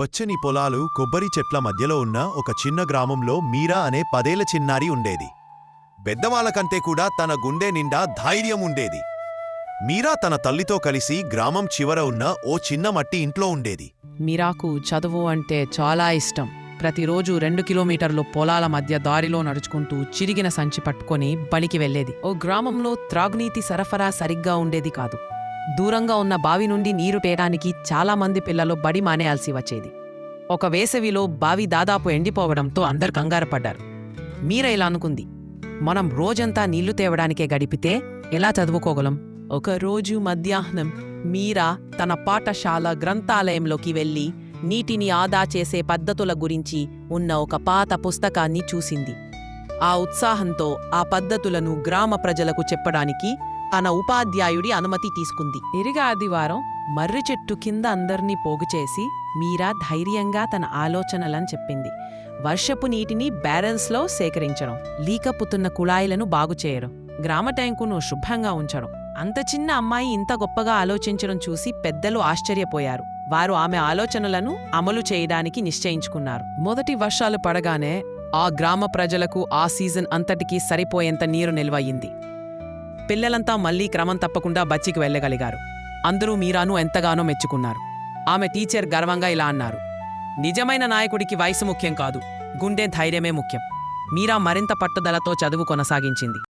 పచ్చని పొలాలు కొబ్బరి చెట్ల మధ్యలో ఉన్న ఒక చిన్న గ్రామంలో మీరా అనే పదేళ్ళ చిన్నారి ఉండేది. పెద్దవాళ్ళకంటే కూడా తన గుండె నిండా ధైర్యం ఉండేది. మీరా తన తల్లితో కలిసి గ్రామం చివర ఉన్న ఓ చిన్న మట్టి ఇంట్లో ఉండేది. మీరాకు చదువు అంటే చాలా ఇష్టం. ప్రతిరోజు రెండు కిలోమీటర్లు పొలాల మధ్య దారిలో నడుచుకుంటూ చిరిగిన సంచి పట్టుకొని బడికి వెళ్ళేది ఓ గ్రామంలో త్రాగునీతి సరఫరా సరిగ్గా ఉండేది కాదు. దూరంగా ఉన్న బావి నుండి నీరు పేయడానికి చాలామంది పిల్లలు బడి మానేయాల్సి వచ్చేది. ఒక వేసవిలో బావి దాదాపు ఎండిపోవడంతో అందరు కంగారు పడ్డారు ఇలా అనుకుంది మనం రోజంతా నీళ్ళు తేవడానికే గడిపితే ఎలా చదువుకోగలం? ఒక రోజు మధ్యాహ్నం మీరా తన పాఠశాల గ్రంథాలయంలోకి వెళ్ళి నీటిని ఆదా చేసే పద్ధతుల గురించి ఉన్న ఒక పాత పుస్తకాన్ని చూసింది. ఆ ఉత్సాహంతో ఆ పద్ధతులను గ్రామ ప్రజలకు చెప్పడానికి తన ఉపాధ్యాయుడి అనుమతి తీసుకుంది. తిరిగి ఆదివారం మర్రి చెట్టు కింద అందర్నీ పోగుచేసి మీరా ధైర్యంగా తన ఆలోచనలను చెప్పింది. వర్షపు నీటిని బ్యారెల్స్లో సేకరించడం లీకపుతున్న కుళాయిలను బాగుచేయడం గ్రామ ట్యాంకును శుభ్రంగా ఉంచడం. అంత చిన్న అమ్మాయి ఇంత గొప్పగా ఆలోచించడం చూసి పెద్దలు ఆశ్చర్యపోయారు. వారు ఆమె ఆలోచనలను అమలు చేయడానికి నిశ్చయించుకున్నారు. మొదటి వర్షాలు పడగానే ఆ గ్రామ ప్రజలకు ఆ సీజన్ అంతటికీ సరిపోయేంత నీరు నిల్వయింది పిల్లలంతా మళ్ళీ క్రమం తప్పకుండా బచ్చికి వెళ్ళగలిగారు. అందరూ మీరాను ఎంతగానో మెచ్చుకున్నారు. ఆమె టీచర్ గర్వంగా ఇలా అన్నారు. నిజమైన నాయకుడికి వయసు ముఖ్యం కాదు గుండె ధైర్యమే ముఖ్యం. మీరా మరింత పట్టుదలతో చదువు కొనసాగించింది.